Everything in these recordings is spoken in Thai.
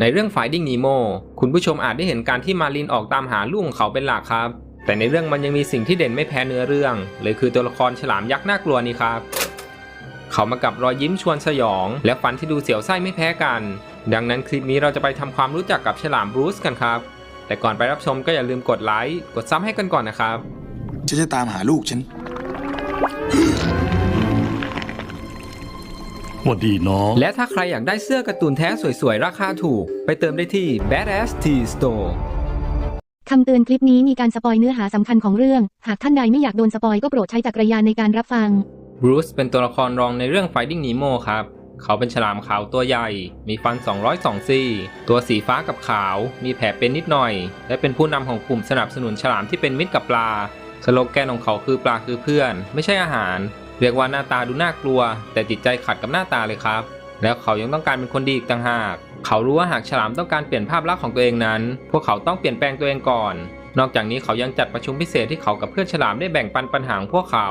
ในเรื่อง Finding Nemo คุณผู้ชมอาจได้เห็นการที่มารินออกตามหาลูกของเขาเป็นหลักครับ แต่ในเรื่องมันยังมีสิ่งที่เด่นไม่แพ้เนื้อเรื่องเลยคือตัวละครฉลามยักษ์น่ากลัวนี้ครับ เขามากับรอยยิ้มชวนสยอง และฟันที่ดูเสียวไส้ไม่แพ้กัน ดังนั้นคลิปนี้เราจะไปทำความรู้จักกับฉลามบรูซกันครับ แต่ก่อนไปรับชมก็อย่าลืมกดไลค์กดซับให้กันก่อนนะครับฉันจะตามหาลูกฉัน วัดดีน้อง และถ้าใครอยากได้เสื้อการ์ตูนแท้สวยๆ ราคาถูก ไปเติมได้ที่ Badass T Store คำเตือนคลิปนี้มีการสปอยเนื้อหาสำคัญของเรื่อง หากท่านใดไม่อยากโดนสปอยก็โปรดใช้จักรยานในการรับฟัง บรูซเป็นตัวละครรองในเรื่อง Finding Nemo ครับ เขาเป็นฉลามขาวตัวใหญ่ มีฟัน 202 ซี่ ตัวสีฟ้ากับขาว มีแผลเป็นนิดหน่อย และเป็นผู้นำของกลุ่มสนับสนุนฉลามที่เป็นมิตรกับปลา สโลแกนของเขาคือปลาคือเพื่อน ไม่ใช่อาหาร เรียกว่าหน้าตาดูน่ากลัว แต่จิตใจขัดกับหน้าตาเลยครับ แล้วเขายังต้องการเป็นคนดีอีกต่างหาก เขารู้ว่าหากฉลามต้องการเปลี่ยนภาพลักษณ์ของตัวเองนั้น พวกเขาต้องเปลี่ยนแปลงตัวเองก่อน นอกจากนี้เขายังจัดประชุมพิเศษที่เขากับเพื่อนฉลามได้แบ่งปันปัญหาพวกเขา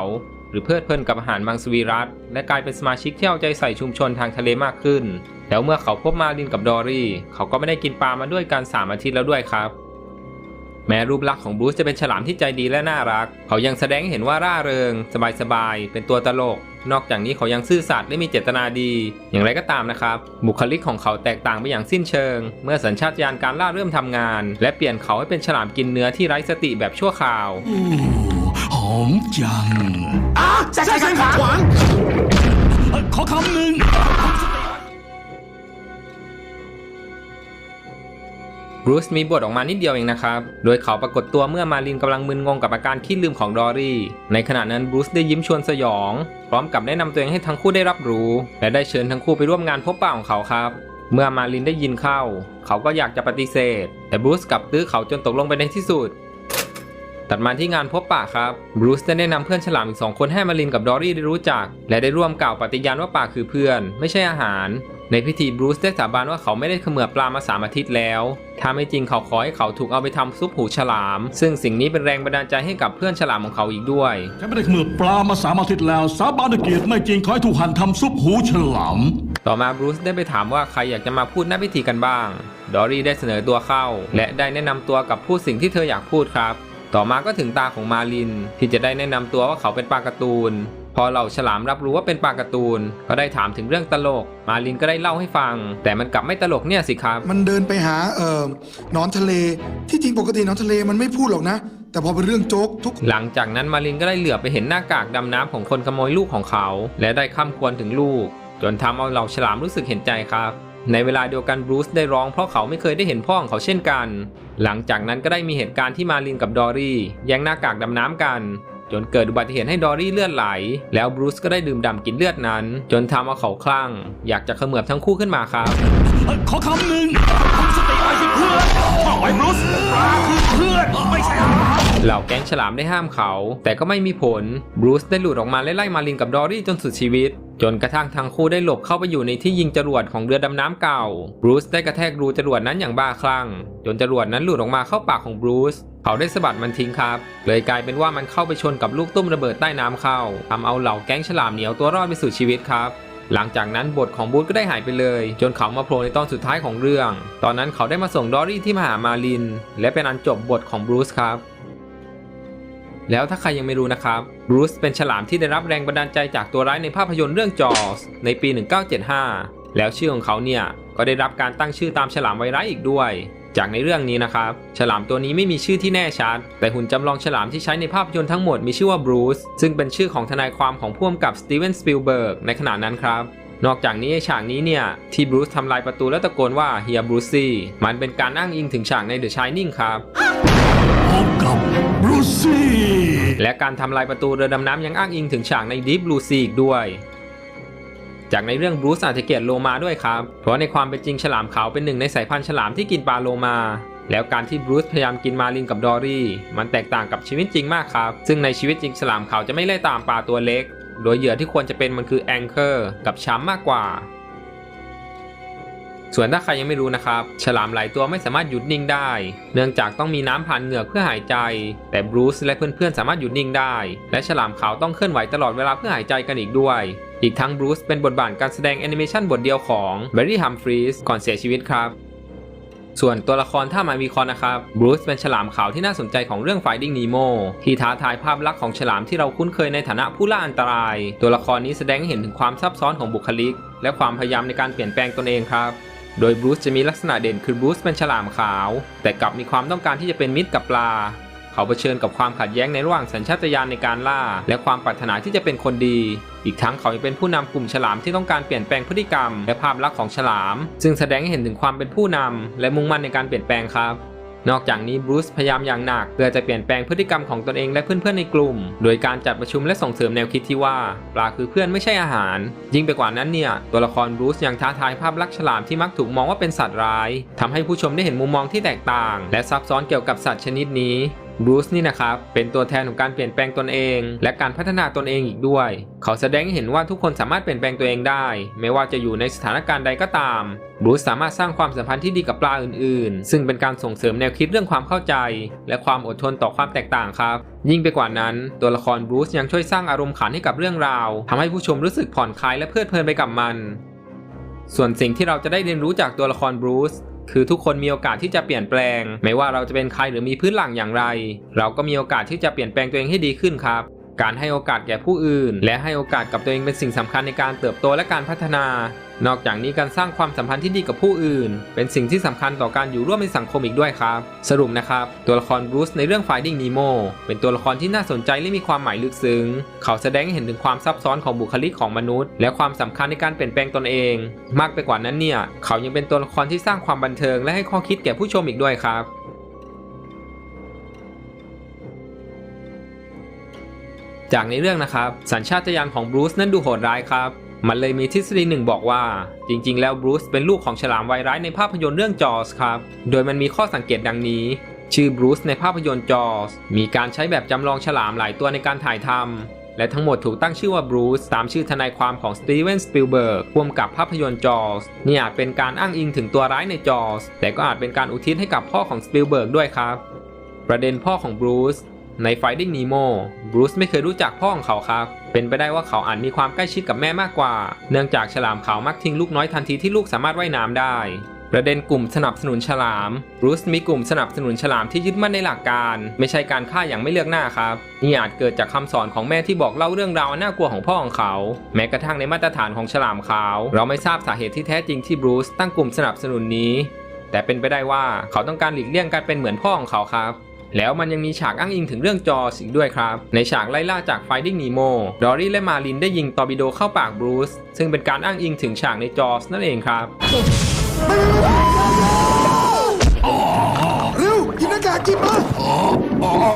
หรือเพลิดเพลินกับอาหารมังสวิรัตและกลายเป็นสมาชิกที่เอาใจใส่ชุมชนทางทะเลมากขึ้น แล้วเมื่อเขาพบมาลินกับดอรี่ เขาก็ไม่ได้กินปลามาด้วยกัน3อาทิตย์แล้วด้วยครับ แม้รูปลักษณ์ของบรูซจะเป็นฉลามที่ใจดีและน่ารัก เขายังแสดงให้เห็นว่าร่าเริง สบายๆ เป็นตัวตลก นอกจากนี้เขายังซื่อสัตย์และมีเจตนาดี อย่างไรก็ตามนะครับ บุคลิกของเขาแตกต่างไปอย่างสิ้นเชิง เมื่อสัญชาตญาณการล่าเริ่มทำงาน และเปลี่ยนเขาให้เป็นฉลามกินเนื้อที่ไร้สติแบบชั่วคราวโอ้หอมจังใช่ใช่ใช่ขวางเอ้ยขอคำหนึ่ง บรูซมีบทออกมานิดเดียวเองนะครับ โดยเขาปรากฏตัวเมื่อมารินกำลังมึนงงกับอาการขี้ลืมของดอรี่ ในขณะนั้นบรูซได้ยิ้มชวนสยอง พร้อมกับแนะนำตัวเองให้ทั้งคู่ได้รับรู้ และได้เชิญทั้งคู่ไปร่วมงานพบปะของเขาครับ เมื่อมารินได้ยินเข้า เขาก็อยากจะปฏิเสธ แต่บรูซกลับตื้อเขาจนตกลงไปในที่สุด ตัดมาที่งานพบปะครับ บรูซได้แนะนำเพื่อนฉลามอีกสองคนให้มารินกับดอรี่ได้รู้จัก และได้ร่วมกล่าวปฏิญาณว่าปลาคือเพื่อน ไม่ใช่อาหาร ในพิธีบรูซได้สาบานว่าเขาไม่ได้เขมือบปลามาสามอาทิตย์แล้วถ้าไม่จริงเขาขอให้เขาถูกเอาไปทำซุปหูฉลาม ซึ่งสิ่งนี้เป็นแรงบันดาลใจให้กับเพื่อนฉลามของเขาอีกด้วยฉันไม่ได้เขมือบปลามาสามอาทิตย์แล้วสาบานด้วยเกียรติไม่จริงขอให้ถูกหั่นทำซุปหูฉลาม ต่อมาบรูซได้ไปถามว่าใครอยากจะมาพูดหน้าพิธีกันบ้าง ดอรี่ได้เสนอตัวเข้า และได้แนะนำตัวกับพูดสิ่งที่เธออยากพูดครับ ต่อมาก็ถึงตาของมาลิน ที่จะได้แนะนำตัวว่าเขาเป็นปลาการ์ตูน พอเหล่าฉลามรับรู้ว่าเป็นปลาการ์ตูน ก็ได้ถามถึงเรื่องตลก มาลินก็ได้เล่าให้ฟัง แต่มันกลับไม่ตลกเนี่ยสิครับ มันเดินไปหาเอ่อหนอนทะเล ที่จริงปกติหนอนทะเลมันไม่พูดหรอกนะ แต่พอเป็นเรื่องโจ๊กทุก หลังจากนั้นมารินก็ได้เหลือบไปเห็นหน้ากากดำน้ำของคนขโมยลูกของเขา และได้ข้ามควรถึงลูก จนทำเอาเหล่าฉลามรู้สึกเห็นใจครับ ในเวลาเดียวกันบรูซได้ร้องเพราะเขาไม่เคยได้เห็นพ่อของเขาเช่นกัน หลังจากนั้นก็ได้มีเหตุการณ์ที่มารินกับดอรี่แย่งหน้ากากดำน้ำกัน จนเกิดอุบัติเหตุให้ดอรี่เลือดไหล แล้วบรูซก็ได้ดื่มด่ำกินเลือดนั้น จนทำเอาเขาคลั่ง อยากจะเขมือบทั้งคู่ขึ้นมาครับเอ้ยขอคำหนึ่งตั้งสติไว้สิเพื่อนบอกไว้บรูซปลาคือเพื่อนไม่ใช่อาหารเหล่าแก๊งฉลามได้ห้ามเขา แต่ก็ไม่มีผล บรูซได้หลุดออกมาไล่ไล่มารินกับดอรี่จนสุดชีวิต จนกระทั่งทั้งคู่ได้หลบเข้าไปอยู่ในที่ยิงจรวดของเรือดำน้ำเก่า บรูซได้กระแทกรูจรวดนั้นอย่างบ้าคลั่ง จนจรวดนั้นหลุดออกมาเข้าปากของบรูซ เขาได้สะบัดมันทิ้งครับ เลยกลายเป็นว่ามันเข้าไปชนกับลูกตุ้มระเบิดใต้น้ำเข้าทำเอาเหล่าแก๊งฉลามเหนียวตัวรอดไปสู่ชีวิตครับ หลังจากนั้นบทของบรูซก็ได้หายไปเลย จนเขามาโผล่ในตอนสุดท้ายของเรื่อง ตอนนั้นเขาได้มาส่งดอรี่ที่มหามาลิน และเป็นอันจบบทของบรูซครับแล้วถ้าใครยังไม่รู้นะครับบรูซเป็นฉลามที่ได้รับแรงบันดาลใจจากตัวร้ายในภาพยนตร์เรื่องจอสในปี 1975 แล้วชื่อของเขาเนี่ย ก็ได้รับการตั้งชื่อตามฉลามไวร้ายอีกด้วย จากในเรื่องนี้นะครับ ฉลามตัวนี้ไม่มีชื่อที่แน่ชัด แต่หุ่นจำลองฉลามที่ใช้ในภาพยนตร์ทั้งหมดมีชื่อว่าบรูซซึ่งเป็นชื่อของทนายความของผู้กำกับสตีเวนสปิลเบิร์กในขณะนั้นครับนอกจากนี้ไอ้ฉากนี้เนี่ย ที่บรูซทำลายประตูแล้วตะโกนว่าเฮียบรูซี่มันเป็นการอ้างอิงถึงฉากใน The Shining ครับพบกับบรูซี่และการทำลายประตูเรือดำน้ำยังอ้างอิงถึงฉากใน Deep Blue Sea อีกด้วย จากในเรื่องบรูซอาจจะเกลียดโลมาด้วยครับ เพราะในความเป็นจริงฉลามขาวเป็นหนึ่งในสายพันธุ์ฉลามที่กินปลาโลมาแล้วการที่บรูซพยายามกินมาลินกับดอรี่ มันแตกต่างกับชีวิตจริงมากครับ ซึ่งในชีวิตจริงฉลามขาวจะไม่ไล่ตามปลาตัวเล็ก โดยเหยื่อที่ควรจะเป็นมันคือแองเกอร์กับช้ำมากกว่า ส่วนถ้าใครยังไม่รู้นะครับ ฉลามหลายตัวไม่สามารถหยุดนิ่งได้ เนื่องจากต้องมีน้ำผ่านเหงือกเพื่อหายใจ แต่บรูซและเพื่อนๆสามารถหยุดนิ่งได้ และฉลามขาวต้องเคลื่อนไหวตลอดเวลาเพื่อหายใจกันอีกด้วย อีกทั้งบรูซเป็นบทบาทการแสดงแอนิเมชันบทเดียวของ b บ r รี่ฮัมฟรีสก่อนเสียชีวิตครับ ส่วนตัวละครถ้ามาวิเคราะห์นะครับบรูซเป็นฉลามขาวที่น่าสนใจของเรื่อง Finding Nemo ที่ท้าทายภาพลักษณ์ของฉลามที่เราคุ้นเคยในฐานะผู้ล่าอันตราย ตัวละครนี้แสดงให้เห็นถึงความซับซ้อนของบุคลิก และความพยายามในการเปลี่ยนแปลงตนเองครับโดยบรูซจะมีลักษณะเด่นคือบรูซเป็นฉลามขาว แต่กลับมีความต้องการที่จะเป็นมิตรกับปลา เขาเผชิญกับความขัดแย้งในระหว่างสัญชาตญาณในการล่า และความปรารถนาที่จะเป็นคนดี อีกทั้งเขายังเป็นผู้นำกลุ่มฉลามที่ต้องการเปลี่ยนแปลงพฤติกรรม และภาพลักษณ์ของฉลาม ซึ่งแสดงให้เห็นถึงความเป็นผู้นำและมุ่งมั่นในการเปลี่ยนแปลงครับนอกจากนี้บรูซพยายามอย่างหนักเพื่อจะเปลี่ยนแปลงพฤติกรรมของตนเองและเพื่อนๆในกลุ่ม โดยการจัดประชุมและส่งเสริมแนวคิดที่ว่าปลาคือเพื่อนไม่ใช่อาหาร ยิ่งไปกว่านั้นเนี่ย ตัวละครบรูซยังท้าทายภาพลักษณ์ฉลามที่มักถูกมองว่าเป็นสัตว์ร้ายทำให้ผู้ชมได้เห็นมุมมองที่แตกต่าง และซับซ้อนเกี่ยวกับสัตว์ชนิดนี้ บรูซนี่นะครับเป็นตัวแทนของการเปลี่ยนแปลงตนเอง และการพัฒนาตนเองอีกด้วย เขาแสดงให้เห็นว่าทุกคนสามารถเปลี่ยนแปลงตัวเองได้ ไม่ว่าจะอยู่ในสถานการณ์ใดก็ตามบรูซสามารถสร้างความสัมพันธ์ที่ดีกับปลาอื่นๆ ซึ่งเป็นการส่งเสริมแนวคิดเรื่องความเข้าใจ และความอดทนต่อความแตกต่างครับ ยิ่งไปกว่านั้น ตัวละครบรูซยังช่วยสร้างอารมณ์ขันให้กับเรื่องราวทำให้ผู้ชมรู้สึกผ่อนคลายและเพลิดเพลินไปกับมัน ส่วนสิ่งที่เราจะได้เรียนรู้จากตัวละครบรูซ คือทุกคนมีโอกาสที่จะเปลี่ยนแปลง ไม่ว่าเราจะเป็นใครหรือมีพื้นหลังอย่างไร เราก็มีโอกาสที่จะเปลี่ยนแปลงตัวเองให้ดีขึ้นครับ การให้โอกาสแก่ผู้อื่น และให้โอกาสกับตัวเองเป็นสิ่งสำคัญในการเติบโตและการพัฒนา นอกจากนี้การสร้างความสัมพันธ์ที่ดีกับผู้อื่น เป็นสิ่งที่สำคัญต่อการอยู่ร่วมในสังคมอีกด้วยครับ สรุปนะครับ ตัวละครบรูซในเรื่อง Finding Nemo เป็นตัวละครที่น่าสนใจและมีความหมายลึกซึ้ง เขาแสดงให้เห็นถึงความซับซ้อนของบุคลิกของมนุษย์ และความสำคัญในการเปลี่ยนแปลงตนเอง มากไปกว่านั้นเนี่ย เขายังเป็นตัวละครที่สร้างความบันเทิงและให้ข้อคิดแก่ผู้ชมอีกด้วยครับ จากในเรื่องนะครับ สัญชาตญาณของบรูซนั้นดูโหดร้ายครับ มันเลยมีทฤษฎีหนึ่งบอกว่า จริง ๆ แล้วบรูซเป็นลูกของฉลามวัยร้ายในภาพยนตร์เรื่องจอสครับ โดยมันมีข้อสังเกตดังนี้ชื่อบรูซในภาพยนตร์จอสมีการใช้แบบจำลองฉลามหลายตัวในการถ่ายทำ และทั้งหมดถูกตั้งชื่อว่าบรูซตามชื่อทนายความของสตีเวน สปิลเบิร์กร่วมกับภาพยนตร์จอสนี่อาจเป็นการอ้างอิงถึงตัวร้ายในจอสแต่ก็อาจเป็นการอุทิศให้กับพ่อของสปิลเบิร์กด้วยครับ ประเด็นพ่อของบรูซ ใน Finding Nemo บรูซไม่เคยรู้จักพ่อของเขาครับ เป็นไปได้ว่าเขาอาจมีความใกล้ชิดกับแม่มากกว่า เนื่องจากฉลามขาวมักทิ้งลูกน้อยทันทีที่ลูกสามารถว่ายน้ำได้ ประเด็นกลุ่มสนับสนุนฉลามบรูซมีกลุ่มสนับสนุนฉลามที่ยึดมั่นในหลักการ ไม่ใช่การฆ่าอย่างไม่เลือกหน้าครับนี่อาจเกิดจากคำสอนของแม่ที่บอกเล่าเรื่องราวนน่ากลัวของพ่อของเขา แม้กระทั่งในมาตรฐานของฉลามขาว เราไม่ทราบสาเหตุที่แท้จริงที่บรูซตั้งกลุ่มสนับสนุนนี้ แต่เป็นไปได้ว่าเขาต้องการหลีกเลี่ยงการเป็นเหมือนพ่อของเขาครับ แล้วมันยังมีฉากอ้างอิงถึงเรื่องจอสอีกด้วยครับ ในฉากไล่ล่าจาก Finding Nemo ดอรี่และมารินได้ยิงตอร์ปิโดเข้าปากบรูซซึ่งเป็นการอ้างอิงถึงฉากในจอสนั่นเองครับเร็วหยิบหน้ากากจิบมา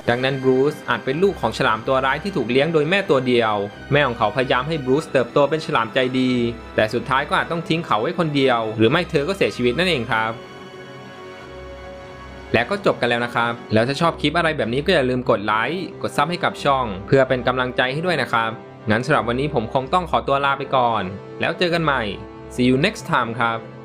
ดังนั้นบรูซอาจเป็นลูกของฉลามตัวร้ายที่ถูกเลี้ยงโดยแม่ตัวเดียว แม่ของเขาพยายามให้บรูซเติบโตเป็นฉลามใจดี แต่สุดท้ายก็อาจต้องทิ้งเขาไว้คนเดียว หรือไม่เธอก็เสียชีวิตนั่นเองครับ และก็จบกันแล้วนะครับ แล้วถ้าชอบคลิปอะไรแบบนี้ก็อย่าลืมกดไลค์ กดซับให้กับช่อง เพื่อเป็นกำลังใจให้ด้วยนะครับ งั้นสำหรับวันนี้ผมคงต้องขอตัวลาไปก่อน แล้วเจอกันใหม่ see you next time ครับ